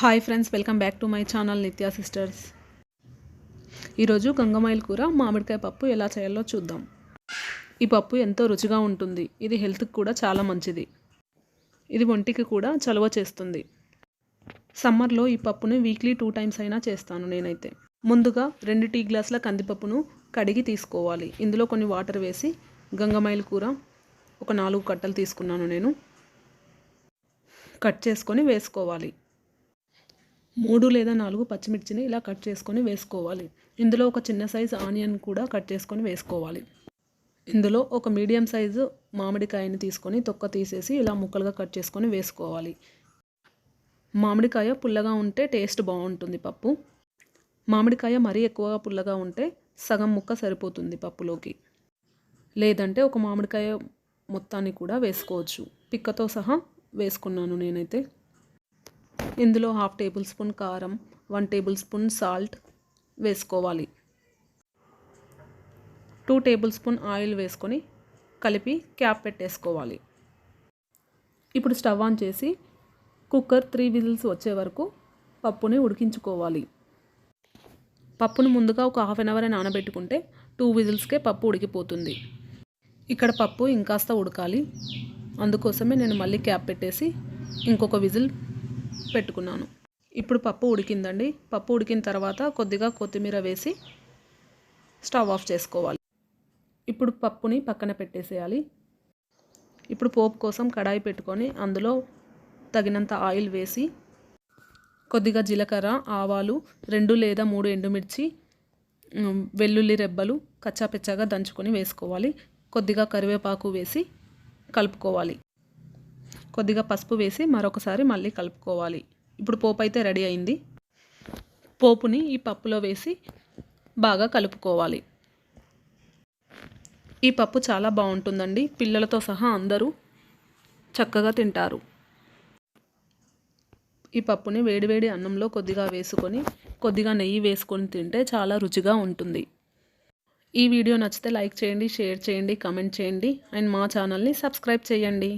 Hi friends welcome back to my channel Nitya sisters ఈరోజు గంగమాయిల కూర మామిడికాయ పప్పు ఎలా చేయాలో చూద్దాం. ఈ పప్పు ఎంతో రుచిగా ఉంటుంది. ఇది హెల్త్కి కూడా చాలా మంచిది. ఇది ఒంటికి కూడా చలువ చేస్తుంది. సమ్మర్లో ఈ పప్పుని వీక్లీ టూ టైమ్స్ అయినా చేస్తాను నేనైతే. ముందుగా రెండు టీ గ్లాసుల కందిపప్పును కడిగి తీసుకోవాలి. ఇందులో కొన్ని వాటర్ వేసి గంగమాయిల కూర ఒక నాలుగు కట్టలు తీసుకున్నాను నేను. కట్ చేసుకొని వేసుకోవాలి. మూడు లేదా నాలుగు పచ్చిమిర్చిని ఇలా కట్ చేసుకొని వేసుకోవాలి. ఇందులో ఒక చిన్న సైజు ఆనియన్ కూడా కట్ చేసుకొని వేసుకోవాలి. ఇందులో ఒక మీడియం సైజు మామిడికాయని తీసుకొని తొక్క తీసేసి ఇలా ముక్కలుగా కట్ చేసుకొని వేసుకోవాలి. మామిడికాయ పుల్లగా ఉంటే టేస్ట్ బాగుంటుంది పప్పు. మామిడికాయ మరీ ఎక్కువగా పుల్లగా ఉంటే సగం ముక్క సరిపోతుంది పప్పులోకి. లేదంటే ఒక మామిడికాయ మొత్తాన్ని కూడా వేసుకోవచ్చు. పిక్కతో సహా వేసుకున్నాను నేనైతే. ఇందులో హాఫ్ టేబుల్ స్పూన్ కారం వన్ టేబుల్ స్పూన్ సాల్ట్ వేసుకోవాలి. టూ టేబుల్ స్పూన్ ఆయిల్ వేసుకొని కలిపి క్యాప్ పెట్టేసుకోవాలి. ఇప్పుడు స్టవ్ ఆన్ చేసి కుక్కర్ త్రీ విజిల్స్ వచ్చే వరకు పప్పుని ఉడికించుకోవాలి. పప్పును ముందుగా ఒక హాఫ్ అన్ అవర్ నానబెట్టుకుంటే టూ విజిల్స్కే పప్పు ఉడికిపోతుంది. ఇక్కడ పప్పు ఇంకాస్త ఉడకాలి. అందుకోసమే నేను మళ్ళీ క్యాప్ పెట్టేసి ఇంకొక విజిల్ పెట్టుకున్నాను. ఇప్పుడు పప్పు ఉడికిందండి. పప్పు ఉడికిన తర్వాత కొద్దిగా కొత్తిమీర వేసి స్టవ్ ఆఫ్ చేసుకోవాలి. ఇప్పుడు పప్పుని పక్కన పెట్టేసేయాలి. ఇప్పుడు పోపు కోసం కడాయి పెట్టుకొని అందులో తగినంత ఆయిల్ వేసి కొద్దిగా జీలకర్ర ఆవాలు రెండు లేదా మూడు ఎండుమిర్చి వెల్లుల్లి రెబ్బలు కచ్చాపెచ్చగా దంచుకొని వేసుకోవాలి. కొద్దిగా కరివేపాకు వేసి కలుపుకోవాలి. కొద్దిగా పసుపు వేసి మరొకసారి మళ్ళీ కలుపుకోవాలి. ఇప్పుడు పోపు అయితే రెడీ అయింది. పోపుని ఈ పప్పులో వేసి బాగా కలుపుకోవాలి. ఈ పప్పు చాలా బాగుంటుందండి. పిల్లలతో సహా అందరూ చక్కగా తింటారు. ఈ పప్పుని వేడివేడి అన్నంలో కొద్దిగా వేసుకొని కొద్దిగా నెయ్యి వేసుకొని తింటే చాలా రుచిగా ఉంటుంది. ఈ వీడియో నచ్చితే లైక్ చేయండి షేర్ చేయండి కమెంట్ చేయండి. అండ్ మా ఛానల్ని సబ్స్క్రైబ్ చేయండి.